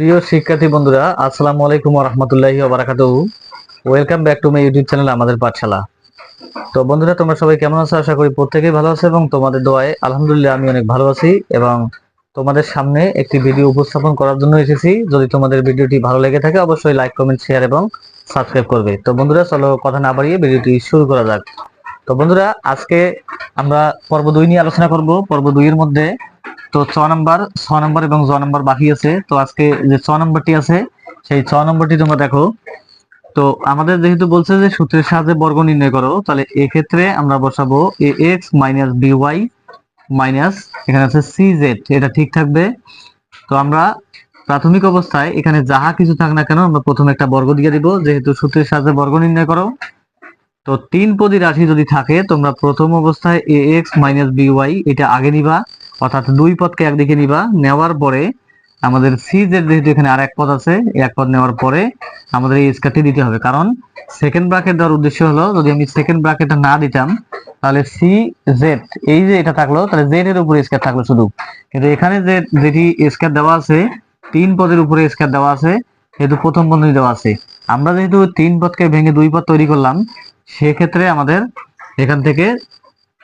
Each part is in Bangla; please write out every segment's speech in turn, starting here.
প্রিয় শিক্ষার্থী বন্ধুরা, আসসালামু আলাইকুম রহমতুল্লাহি বারাকাতুহু welcome back to my YouTube channel আমাদের পাঠশালা। তো বন্ধুরা, তোমরা সবাই কেমন আছো? আশা করি প্রত্যেকেই ভালো আছে এবং তোমাদের দোয়ায় আলহামদুলিল্লাহ আমি অনেক ভালো আছি এবং তোমাদের সামনে একটি ভিডিও উপস্থাপন করার জন্য এসেছি। যদি তোমাদের ভিডিওটি ভালো লেগে থাকে, অবশ্যই লাইক কমেন্ট শেয়ার এবং সাবস্ক্রাইব করবে। তো বন্ধুরা, চলো কথা না বাড়িয়ে ভিডিওটি শুরু করা যাক। তো বন্ধুরা, আজকে আমরা পর্ব দুই নিয়ে আলোচনা করব। পর্ব দুইয়ের মধ্যে তো ছ নম্বর ছ নম্বর এবং জ নম্বর বাকি আছে। তো আজকে যে ছ নম্বরটি আছে, সেই ছ নম্বরটি তোমরা দেখো। তো আমাদের যেহেতু বলছে যে সূত্রের সাহায্যে বর্গ নির্ণয় করো, তাহলে এক্ষেত্রে আমরা বসাবো a x minus b y minus এখানে আছে সি জেড এটা ঠিক থাকবে। তো আমরা প্রাথমিক অবস্থায় এখানে যাহা কিছু থাক না কেন, আমরা প্রথমে একটা বর্গ দিয়ে দিব, যেহেতু সূত্রের সাহায্যে বর্গ নির্ণয় করো। তো তিন পদি রাশি যদি থাকে, তোমরা প্রথম অবস্থায় a x minus b y এটা আগে নিবা। অর্থাৎ দুই পদকে একদিকে নিবা, নেওয়ার পরে আমাদের সি জেড যেহেতু এখানে আর এক পদ আছে, এক পদ নেওয়ার পরে আমাদের এই স্কয়ারটি দিতে হবে। কারণ সেকেন্ড ব্র্যাকেট দেওয়ার উদ্দেশ্য হলো, যদি আমি সেকেন্ড ব্র্যাকেটটা না দিতাম, তাহলে সি জেড এই যে এটা থাকল, তাহলে জেড এর উপরে স্কয়ার থাকল শুধু। কিন্তু এখানে যে যেটি স্কয়ার দেওয়া আছে, তিন পদের উপরে স্কয়ার দেওয়া আছে, যেহেতু প্রথম বন্ধনী দেওয়া আছে। আমরা যেহেতু তিন পদকে ভেঙে দুই পদ তৈরি করলাম, সেক্ষেত্রে আমাদের এখান থেকে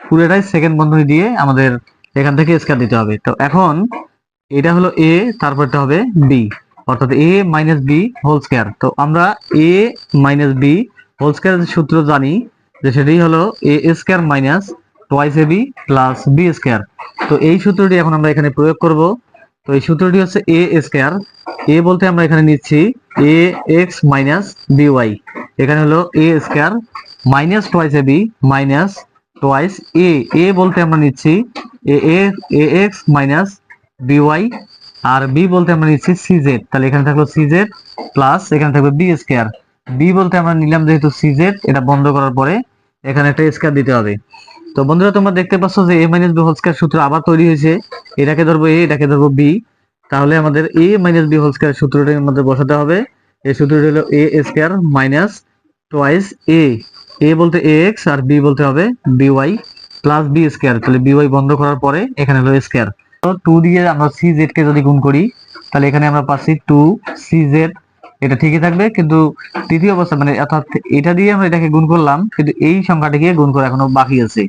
পুরোটাই সেকেন্ড বন্ধনী দিয়ে আমাদের এখান থেকে স্কয়ার দিতে হবে। তো এখন এটা হলো এ তারপরটা হবে বি অর্থাৎ a minus b whole square তো আমরা a minus b whole square সূত্র জানি, যে সেটাই হলো a square minus twice a b plus b square তো এই সূত্রটি এখন আমরা এখানে প্রয়োগ করব। তো এই সূত্রটি হচ্ছে এ স্কয়ার এ বলতে আমরা এখানে নিচ্ছি a x minus b y এখানে হলো a square minus twice a b minus twice a a বলতে আমরা নিচ্ছি a x minus b y R B বলতে আমরা নিচ্ছি সিজেড তাহলে এখানে থাকল সিজেড প্লাস এখানে থাকবে বি স্কয়ার বি বলতে আমরা নিলাম যেহেতু সিজেড এটা বন্ধ করার পরে এখানে একটা স্কয়ার দিতে হবে। তো বন্ধুরা, তোমরা দেখতে পাচ্ছ যে a minus b whole square সূত্র আবার তৈরি হয়েছে। এটাকে ধরবো এ এটাকে ধরবো বি তাহলে আমাদের a minus b whole square সূত্রটার মধ্যে বসাতে হবে। এই সূত্রটি হলো a square minus twice a a বলতে এ এক্স আর বি বলতে হবে b y plus b square তাহলে বি ওয়াই বন্ধ করার পরে এখানে হলো স্কয়ার টু দিয়ে আমরা সি জেড কে যদি গুণ করি, তাহলে এখানে আমরা পাচ্ছি টু সি জেড এটা ঠিকই থাকবে, কিন্তু তৃতীয় অবস্থা মানে অর্থাৎ এটা দিয়ে আমরা এটাকে গুণ করলাম, কিন্তু এই সংখ্যাটিকে গুণ করা এখনও বাকি আছে।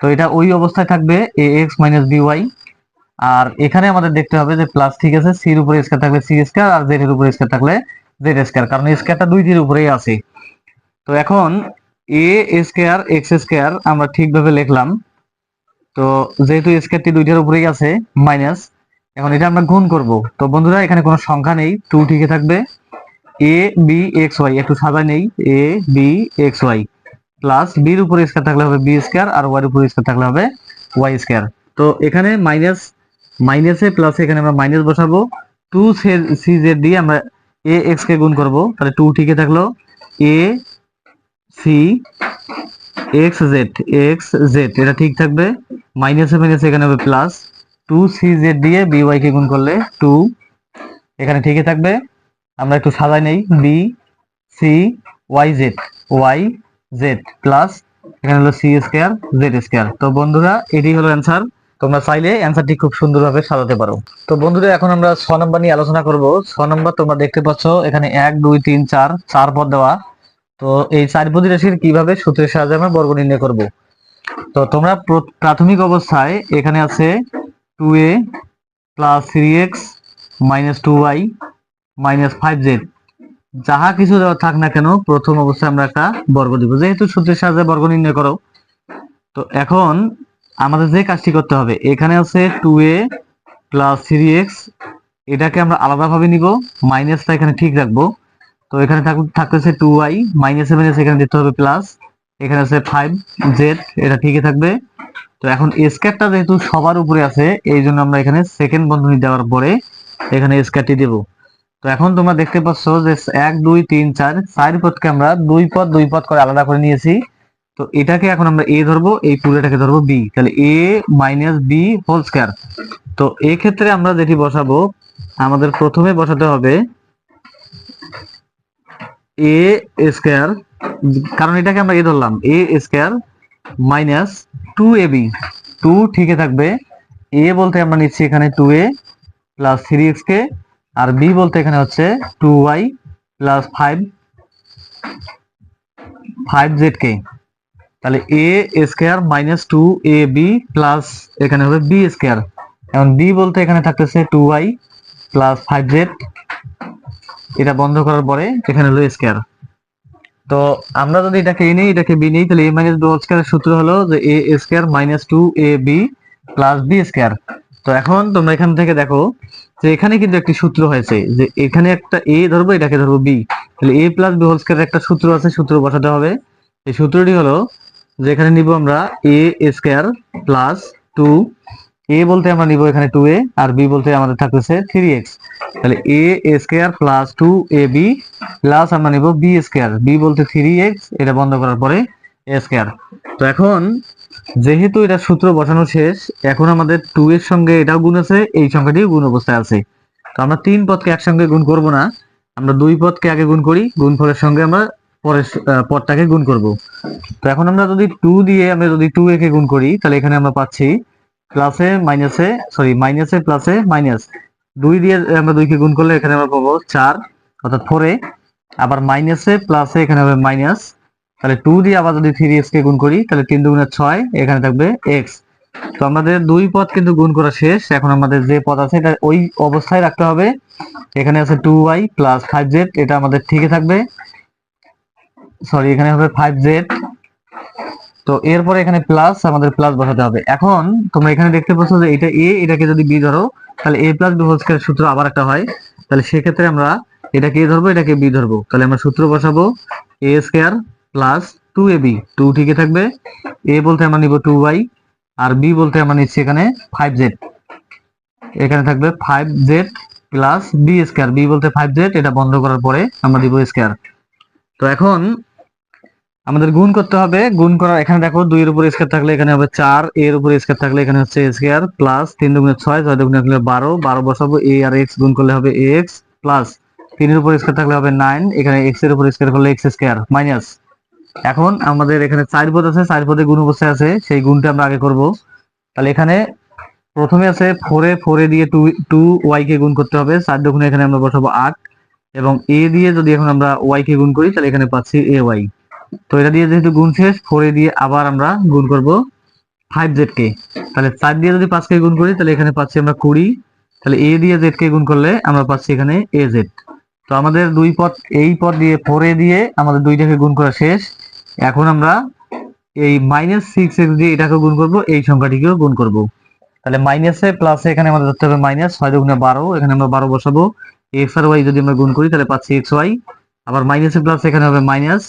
তো এটা ওই অবস্থায় থাকবে a x minus b y আর এখানে আমাদের দেখতে হবে যে প্লাস ঠিক আছে সি সির উপরে স্কয়ার থাকলে সি স্কয়ার আর জেড এর উপরে স্কয়ার থাকলে জেড স্কয়ার কারণ স্কয়ারটা দুইটির উপরেই আছে। তো এখন এ স্কয়ার এক্স স্কয়ার আমরা ঠিকভাবে লিখলাম। তো যেহেতু স্কয়ারটি দুইটার উপরেই আছে মাইনাস এখন এটা আমরা গুণ করব। তো বন্ধুরা, এখানে কোনো সংখ্যা নেই টু ঠিকই থাকবে। এ বি এক্স ওয়াই একটু সাদা নেই। A b x y plus বির উপরে স্কয়ার থাকলে হবে বি স্কয়ার আর ওয়াই উপরে স্কয়ার থাকলে হবে ওয়াই স্কয়ার তো এখানে মাইনাস মাইনাসে প্লাস এখানে আমরা মাইনাস বসাবো। টু সি জেড দিয়ে আমরা এ এক্স কে গুণ করব। তাহলে টু ঠিকই থাকল। A c x z x z এটা ঠিক থাকবে। মাইনাসে মাইনাসে এখানে হবে প্লাস টু সি জেড দিয়ে বি কে গুণ করলে টু এখানে ঠিকই থাকবে। আমরা একটু সাজাই নেই। B c y z y z plus এখানে হলো সি স্কয়ার জেড স্কয়ার তো বন্ধুরা এটি হলো অ্যান্সার তোমরা চাইলে অ্যান্সারটি খুব সুন্দরভাবে সাজাতে পারো। তো বন্ধুরা, এখন আমরা ছ নম্বর নিয়ে আলোচনা করব। ছ নম্বর তোমরা দেখতে পাচ্ছ, এখানে এক, দুই, তিন, চার চার পদ দেওয়া। তো এই চার পদি রাশির কীভাবে সূত্রের সাহায্যে আমরা বর্গ নির্ণয় করব? তো তোমরা প্র- প্রাথমিক অবস্থায় এখানে আছে two a plus three x minus two y minus five z যাহা কিছু দেওয়া থাক না কেন, প্রথম অবস্থায় আমরা একটা বর্গ দিব। যেহেতু সূত্রের সাহায্যে বর্গ নির্ণয় করো, তো এখন আমাদের যে কাজটি করতে হবে, এখানে আছে two a plus three x এটাকে আমরা আলাদাভাবে নিব মাইনাসটা এখানে ঠিক রাখব। তো এখানে থাক- থাকতেছে টু ওয়াই মাইনাস মাইনাস এখানে দিতে হবে প্লাস এখানে আছে ফাইভ জেড এটা ঠিকই থাকবে। তো এখন স্কয়ারটা যেহেতু সবার উপরে আছে, এই জন্য আমরা এখানে সেকেন্ড বন্ধনী দেওয়ার পরে এখানে স্কয়ারটি দেব। তো এখন তোমরা দেখতে পাচ্ছ যে এক, দুই, তিন, চার চার পদকে আমরা দুই পদ দুই পদ করে আলাদা করে নিয়েছি। তো এটাকে এখন আমরা এ ধরবো, এই পুরোটাকে ধরবো বি তাহলে a minus b whole square তো এই ক্ষেত্রে আমরা যেটি বসাবো, আমাদের প্রথমে বসাতে হবে এ স্কয়ার কারণ এটাকে আমরা এ ধরলাম a square minus two a b two ঠিকই থাকবে। এ বলতে আমরা নিচ্ছি এখানে two a plus three x কে আর বি বলতে এখানে হচ্ছে two y plus five five z কে তাহলে a square minus two a b plus এখানে হবে বি স্কোয়ার এখন বি বলতে এখানে থাকতেছে two y plus five z এটা বন্ধ করার পরে এখানে হলো স্কোয়ার তো আমরা যদি এটাকে এ নিই এটাকে বি নেই, তাহলে এ মাইনাস বি স্কোয়ারের সূত্র হলো যে a square minus two a b plus b square তো এখন তোমরা এখান থেকে দেখো যে এখানে কিন্তু একটি সূত্র হয়েছে যে এখানে একটা এ ধরবো, এটাকে ধরবো বি তাহলে a plus b whole square একটা সূত্র আছে, সূত্র বসাতে হবে। এই সূত্রটি হলো যে এখানে নিব আমরা a square plus two a বলতে আমরা নিব এখানে টু এ আর বি বলতে আমাদের থাকতেছে থ্রি এক্স তাহলে a square plus two a b plus আমরা নিব বি স্কোয়ার বি বলতে থ্রি এক্স এটা বন্ধ করার পরে এ স্কোয়ার তো এখন, যেহেতু এটা সূত্র বসানো শেষ, এখন আমাদের টু এর সঙ্গে এটাও গুণ আছে, এই সংখ্যাটিও গুণ অবস্থায় আছে। তো আমরা তিন পদকে একসঙ্গে গুণ করব না, আমরা দুই পদকে আগে গুণ করি, গুণফলের সঙ্গে আমরা পরের পদটাকে গুণ করব। তো এখন আমরা যদি টু দিয়ে আমরা যদি টু এ কে গুণ করি, তাহলে এখানে আমরা পাচ্ছি প্লাসে মাইনাসে সরি মাইনাসে প্লাসে মাইনাস দুই দিয়ে আমরা দুইকে গুণ করলে এখানে আমরা পাবো চার, অর্থাৎ ফোরে আবার মাইনাসে প্লাসে এখানে হবে মাইনাস তাহলে টু দিয়ে আবার যদি থ্রি এক্স কে গুণ করি, তাহলে তিন দুগুণে ছয়, এখানে থাকবে এক্স তো আমাদের দুই পদ কিন্তু গুণ করা শেষ। এখন আমাদের যে পদ আছে, এটা ওই অবস্থায় রাখতে হবে। এখানে আছে two y plus five z এটা আমাদের ঠিকই থাকবে। সরি এখানে হবে ফাইভ জেড তো এরপরে এখানে প্লাস আমাদের প্লাস বসাতে হবে। এখন তোমরা এখানে দেখতে পাচ্ছ যে এটা এ এটাকে যদি বি ধরো, তাহলে এ প্লাস বি হোল সূত্র আবার একটা হয়। তাহলে সেক্ষেত্রে আমরা এটাকে এ ধরবো, এটাকে বি ধরবো। তাহলে আমরা সূত্র বসাবো a square plus two a b two ঠিকই থাকবে। এ বলতে আমরা নিব টু ওয়াই আর বি বলতে আমরা নিচ্ছি এখানে ফাইভ জেড এখানে থাকবে five z plus b square b বলতে ফাইভ জেড এটা বন্ধ করার পরে আমরা দিব স্কয়ার তো এখন আমাদের গুণ করতে হবে। গুণ করার এখানে দেখো দুইয়ের উপর স্কয়ার থাকলে এখানে হবে চার, এর উপর স্কয়ার থাকলে এখানে হচ্ছে স্কয়ার প্লাস তিন দুগুণে ছয় ছয় দুগুণে থাকলে বারো বারো বসাবো এ আর এক্স গুণ করলে হবে এক্স প্লাস তিনের উপর স্কয়ার থাকলে হবে নাইন এখানে এক্সের উপর স্কয়ার করলে এক্স স্কয়ার মাইনাস এখন আমাদের এখানে চার পদ আছে, চার পদে গুণ অবস্থায় আছে, সেই গুণটা আমরা আগে করব। তাহলে এখানে প্রথমে আছে ফোরে ফোরে দিয়ে টু টু ওয়াই কে গুণ করতে হবে, চার দুগুণে এখানে আমরা বসাবো আট। এবং এ দিয়ে যদি এখন আমরা ওয়াই কে গুণ করি, তাহলে এখানে পাচ্ছি এ ওয়াই তো এটা দিয়ে যেহেতু গুণ শেষ ফোরে দিয়ে আবার আমরা গুণ করব ফাইভ জেড কে তাহলে চার দিয়ে যদি পাঁচ কে গুণ করি, তাহলে এখানে পাচ্ছি আমরা কুড়ি। তাহলে এ দিয়ে জেড কে গুণ করলে আমরা পাচ্ছি এখানে এ জেড তো আমাদের দুই পদ, এই পদ দিয়ে ফোরে দিয়ে আমাদের দুইটাকে গুণ করা শেষ। এখন আমরা এই মাইনাস সিক্স এক্স দিয়ে এটাকে গুণ করব, এই সংখ্যাটিকেও গুণ করব। তাহলে মাইনাসে প্লাসে এখানে আমাদের ধরতে হবে মাইনাস ছয় দুগুণে বারো, এখানে আমরা বারো বসাবো। এক্স আর ওয়াই যদি আমরা গুণ করি, তাহলে পাচ্ছি এক্স ওয়াই আবার মাইনাসে প্লাস এখানে হবে মাইনাস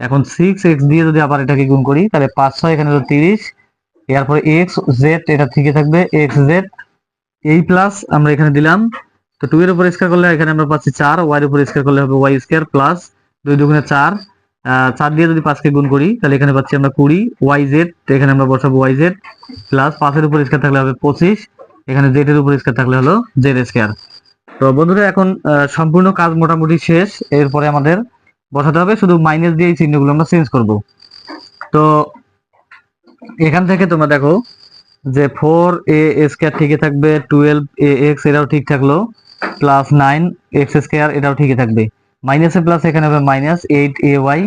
এখন সিক্স এক্স দিয়ে যদি আবার এটাকে গুণ করি, তাহলে পাঁচ ছয় এখানে হলো তিরিশ, এরপরে এক্স জেড এটা থেকে থাকবে এক্স জেড এই প্লাস আমরা এখানে দিলাম। তো টু এর উপর স্কয়ার করলে এখানে আমরা পাচ্ছি চার ওয়াই এর উপর স্কয়ার করলে হবে ওয়াই স্কয়ার প্লাস দুই দুগুণে চার। চার দিয়ে যদি পাঁচকে গুণ করি, তাহলে এখানে পাচ্ছি আমরা কুড়ি ওয়াই জেড এখানে আমরা বসাবো ওয়াই জেড প্লাস পাঁচের উপর স্কয়ার থাকলে হবে পঁচিশ, এখানে জেড এর উপর স্কয়ার থাকলে হলো জেড স্কয়ার তো বন্ধুরা, এখন সম্পূর্ণ কাজ মোটামুটি শেষ, এরপরে আমাদের বসাতে হবে, শুধু মাইনাস দিয়ে এই চিহ্নগুলো আমরা চেঞ্জ করব। তো এখান থেকে তোমরা দেখো যে ফোর এ স্কয়ার ঠিকই থাকবে টুয়েলভ এ এক্স এটাও ঠিক থাকল প্লাস নাইন এক্স স্কয়ার এটাও ঠিকই থাকবে। মাইনাসে প্লাস এখানে হবে মাইনাস এইট এ ওয়াই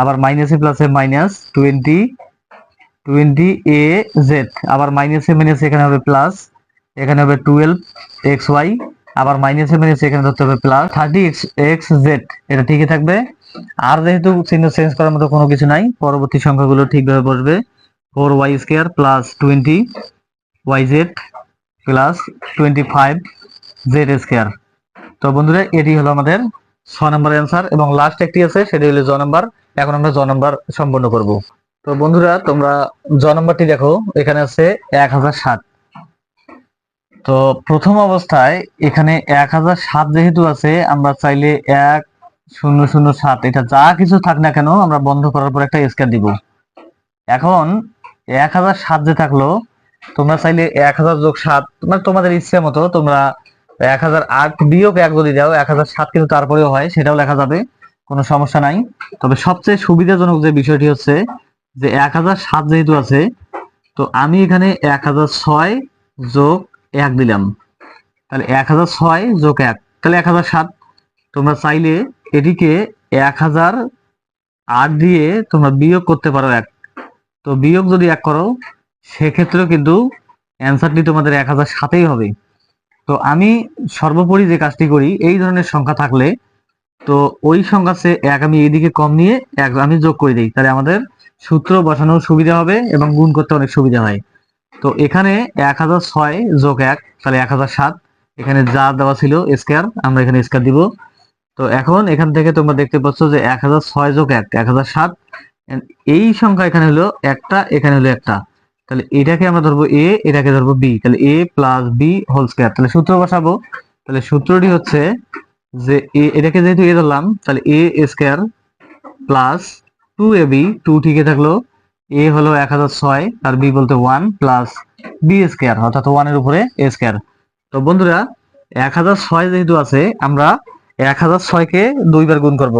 আবার মাইনাসে প্লাসে minus twenty twenty a z আবার মাইনাসে মাইনাসে এখানে হবে প্লাস এখানে হবে টুয়েলভ এক্স ওয়াই আবার মাইনাসে মাইনাসে এখানে ধরতে হবে plus thirty x x z এটা ঠিকই থাকবে। আর যেহেতু চিহ্ন চেঞ্জ করার মতো কোনো কিছু নাই, পরবর্তী সংখ্যাগুলো ঠিকভাবে বসবে। Four y square plus twenty y z plus twenty five z square তো বন্ধুরা, এটি হলো আমাদের ছ নম্বর অ্যান্সার এবং লাস্ট একটি আছে, সেটি হলো জ নম্বর। এখন আমরা জ নম্বর সম্পন্ন করব। তো বন্ধুরা, তোমরা জ নম্বরটি দেখো, এখানে আছে এক হাজার সাত। তো প্রথম অবস্থায় এখানে এক হাজার সাত যেহেতু আছে, আমরা চাইলে এক শূন্য শূন্য সাত, এটা যা কিছু থাক না কেন আমরা বন্ধ করার পর একটা স্কয়ার দিব। এখন এক হাজার সাত যে থাকল, তোমরা চাইলে এক হাজার যোগ সাত মানে তোমাদের ইচ্ছে মতো তোমরা এক হাজার আট বিয়োগ এক যদি দাও, এক হাজার সাত কিন্তু তারপরেও হয়, সেটাও লেখা যাবে, কোনো সমস্যা নাই। তবে সবচেয়ে সুবিধাজনক যে বিষয়টি হচ্ছে যে এক হাজার সাত যেহেতু আছে, তো আমি এখানে এক হাজার ছয় যোগ এক দিলাম। তাহলে এক হাজার ছয় যোগ এক, তাহলে এক হাজার সাত, তোমরা চাইলে এটিকে এক হাজার আট দিয়ে তোমরা বিয়োগ করতে পারো এক। তো বিয়োগ যদি এক করো, সেক্ষেত্রেও কিন্তু অ্যান্সারটি তোমাদের এক হাজার সাতেই হবে। তো আমি সর্বোপরি যে কাজটি করি, এই ধরনের সংখ্যা থাকলে, তো ওই সংখ্যা সে এক আমি এইদিকে কম নিয়ে এক আমি যোগ করে দিই। তাহলে আমাদের সূত্র বসানো সুবিধা হবে এবং গুণ করতে অনেক সুবিধা হয়। তো এখানে এক হাজার ছয় যোগ এক, তাহলে এক হাজার সাত। এখানে যা দেওয়া ছিল স্কোয়ার আমরা এখানে স্কোয়ার দিব। তো এখন এখান থেকে তোমরা দেখতে পাচ্ছ যে এক হাজার ছয় যোগ এক এক হাজার সাত। এই সংখ্যা এখানে হলো একটা, এখানে হলো একটা। তাহলে এটাকে আমরা ধরবো এ এটাকে ধরবো বি তাহলে a plus b whole square তাহলে সূত্র বসাবো। তাহলে সূত্রটি হচ্ছে যে এ এটাকে যেহেতু এ ধরলাম, তাহলে a square plus two a b two ঠিকই থাকল। এ হলো এক হাজার ছয়, আর বি বলতে ওয়ান প্লাস বি স্কোয়ার অর্থাৎ ওয়ানের উপরে এ স্কোয়ার তো বন্ধুরা, এক হাজার ছয় যেহেতু আছে, আমরা এক হাজার ছয়কে দুইবার গুণ করব।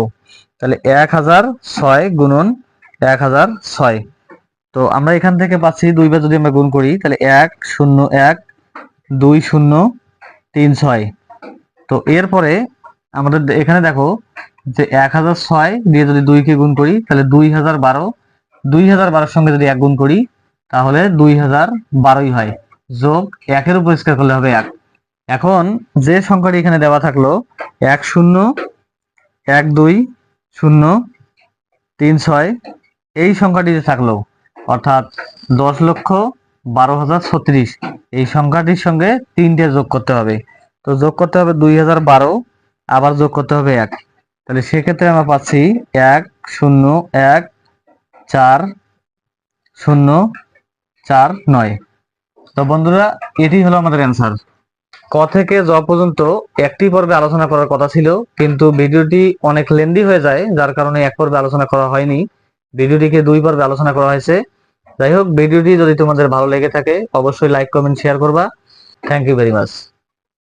তাহলে এক হাজার ছয় গুণন এক হাজার ছয়। তো আমরা এখান থেকে পাচ্ছি দুইবার যদি আমরা গুণ করি, তাহলে এক শূন্য এক, দুই শূন্য, তিন ছয়। তো এরপরে আমাদের এখানে দেখো যে এক হাজার ছয় দিয়ে যদি দুইকে গুণ করি, তাহলে দুই হাজার বারো। দুই হাজার বারোর সঙ্গে যদি এক গুণ করি, তাহলে দুই হাজার বারোই হয়। যোগ একের উপর করলে হবে এক। এখন যে সংখ্যাটি এখানে দেওয়া থাকল, এক শূন্য, এক দুই, শূন্য, তিন ছয়, এই সংখ্যাটি যে থাকল, অর্থাৎ দশ লক্ষ বারো হাজার ছত্রিশ, এই সংখ্যাটির সঙ্গে তিনটে যোগ করতে হবে। তো যোগ করতে হবে দুই হাজার বারো, আবার যোগ করতে হবে এক। তাহলে সেক্ষেত্রে আমরা পাচ্ছি এক শূন্য, এক, চার, শূন্য, চার, নয়। তো বন্ধুরা, এটি হলো আমাদের অ্যান্সার ক থেকে জ পর্যন্ত একটি পর্বে আলোচনা করার কথা ছিল, কিন্তু ভিডিওটি অনেক লেন্দি হয়ে যায়, যার কারণে এক পর্বে আলোচনা করা হয়নি। ভিডিওটিকে দুই পর্বে আলোচনা করা হয়েছে। যাই হোক, ভিডিওটি যদি তোমাদের ভালো লেগে থাকে, অবশ্যই লাইক কমেন্ট শেয়ার করবা। Thank you very much